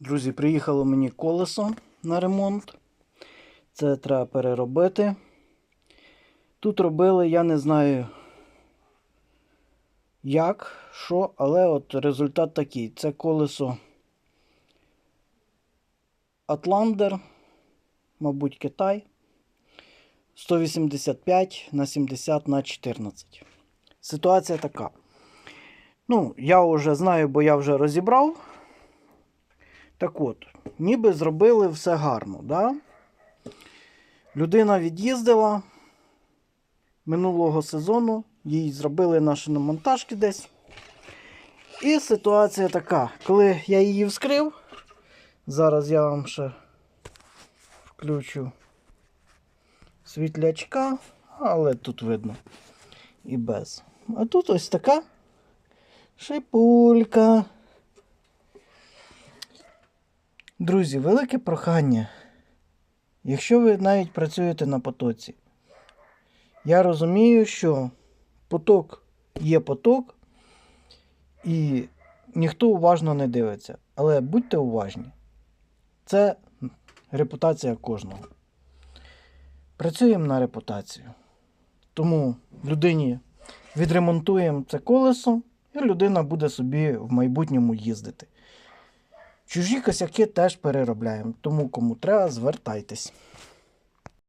Друзі, приїхало мені колесо на ремонт. Це треба переробити. Тут робили, я не знаю як, що, але от результат такий. Це колесо Outlander, мабуть, Китай. 185 на 70 на 14. Ситуація така. Ну, я вже знаю, бо я вже розібрав. Так от, ніби зробили все гарно, да? Людина від'їздила минулого сезону, їй зробили на шиномонтажки десь. І ситуація така, коли я її вскрив, зараз я вам ще включу світлячка, але тут видно і без. А тут ось така шипулька. Друзі, велике прохання. Якщо ви навіть працюєте на потоці, я розумію, що поток є поток, і ніхто уважно не дивиться. Але будьте уважні. Це репутація кожного. Працюємо на репутацію. Тому людині відремонтуємо це колесо, і людина буде собі в майбутньому їздити. Чужі косяки теж переробляємо, тому кому треба, звертайтесь.